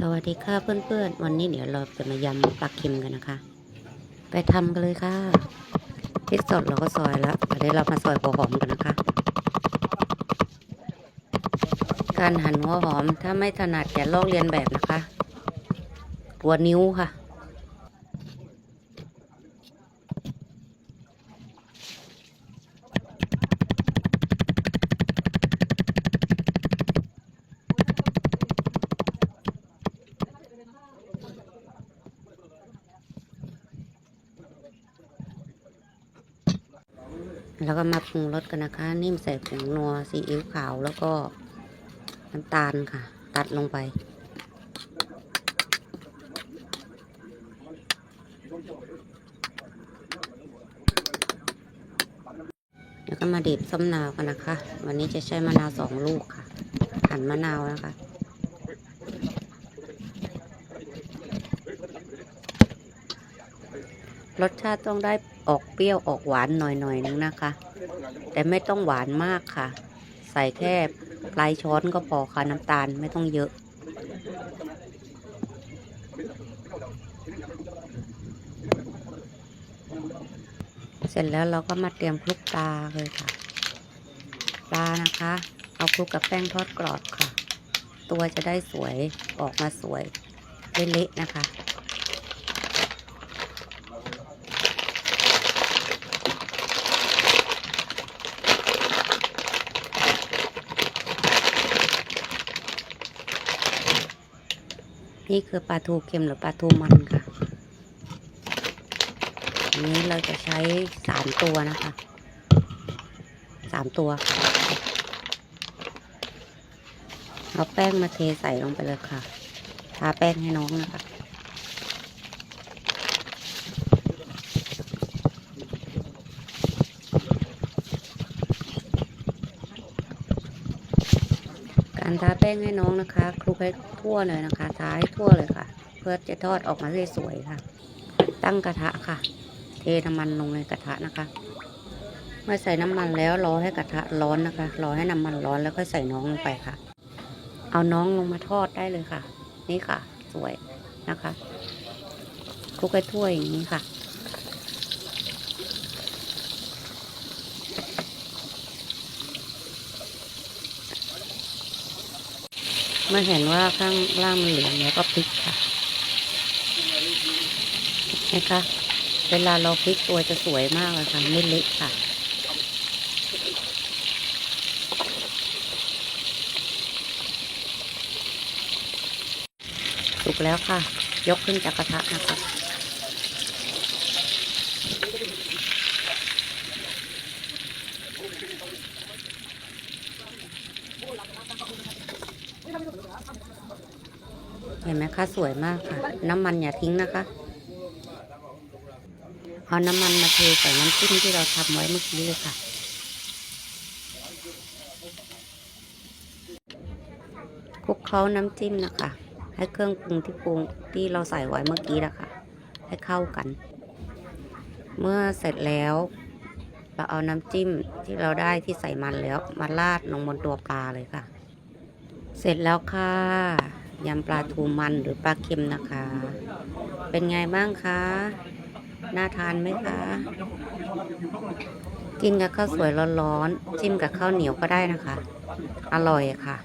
สวัสดีค่ะเพื่อนๆ วันนี้เดี๋ยวเราจะมายำปลาเค็มกันนะคะ ไปทำกันเลยค่ะพริกสดเราก็ซอยแล้วเดี๋ยวเรามาซอยหัวหอมกันนะคะ การหั่นหัวหอมถ้าไม่ถนัดอย่าลอกเรียนแบบนะคะ หัวนิ้วค่ะ แล้วก็มาปรุงรสกันนะคะ นิ่มใส่ผงนัวซีอิ๊วขาวแล้วก็น้ำตาลค่ะ ตัดลงไป แล้วก็มาดีบส้มนาวกันนะคะ วันนี้จะใช้มะนาวสองลูกค่ะ หั่นมะนาวนะคะรสชาติต้องได้ ออกเปรี้ยวออกหวานหน่อยๆนึงนะคะ แต่ไม่ต้องหวานมากค่ะ ใส่แค่ปลายช้อนก็พอค่ะน้ำตาลไม่ต้องเยอะ เสร็จแล้วเราก็มาเตรียมคลุกปลาเลยค่ะ ปลานะคะ เอาคลุกกับแป้งทอดกรอบค่ะ ตัวจะได้สวยออกมาสวยเละๆนะคะ นี่คือปลาทูเค็มหรือปลาทูมันค่ะ อันนี้เราจะใช้สามตัวนะคะ สามตัวค่ะ เอาแป้งมาเทใส่ลงไปเลยค่ะ ทาแป้งให้น้องนะคะ ทาแป้งให้น้องนะคะคลุกให้ทั่วเลยนะคะทาให้ทั่วเลยค่ะ เพื่อจะทอดออกมาได้สวยค่ะ ตั้งกระทะค่ะ เทน้ำมันลงในกระทะนะคะ เมื่อใส่น้ำมันแล้วรอให้กระทะร้อนนะคะ รอให้น้ำมันร้อนแล้วค่อยใส่น้องลงไปค่ะ เอาน้องลงมาทอดได้เลยค่ะ นี่ค่ะ สวยนะคะคลุกให้ทั่วอย่างนี้ค่ะ มื่อเห็นว่าข้างล่างมันเหลืองแล้วก็พลิกค่ะนะคะเวลาเราพลิกตัวจะสวยมากเลยค่ะไม่เละค่ะสุกแล้วค่ะ ยกขึ้นจากกระทะนะคะ เห็นไหมคะสวยมากค่ะ น้ำมันอย่าทิ้งนะคะ เอาน้ำมันมาเทใส่น้ำจิ้มที่เราทำไว้เมื่อกี้เลยค่ะ คลุกเคล้าน้ำจิ้มนะคะ ให้เครื่องปรุงที่ปรุงที่เราใส่ไว้เมื่อกี้นะคะ ให้เข้ากัน เมื่อเสร็จแล้ว เราเอาน้ำจิ้มที่เราได้ที่ใส่มันแล้ว มาราดลงบนตัวปลาเลยค่ะ เสร็จแล้วค่ะ ยำปลาทูมันหรือปลาเค็มนะคะ เป็นไงบ้างคะ น่าทานไหมคะ กินกับข้าวสวยร้อนๆ จิ้มกับข้าวเหนียวก็ได้นะคะ อร่อยค่ะ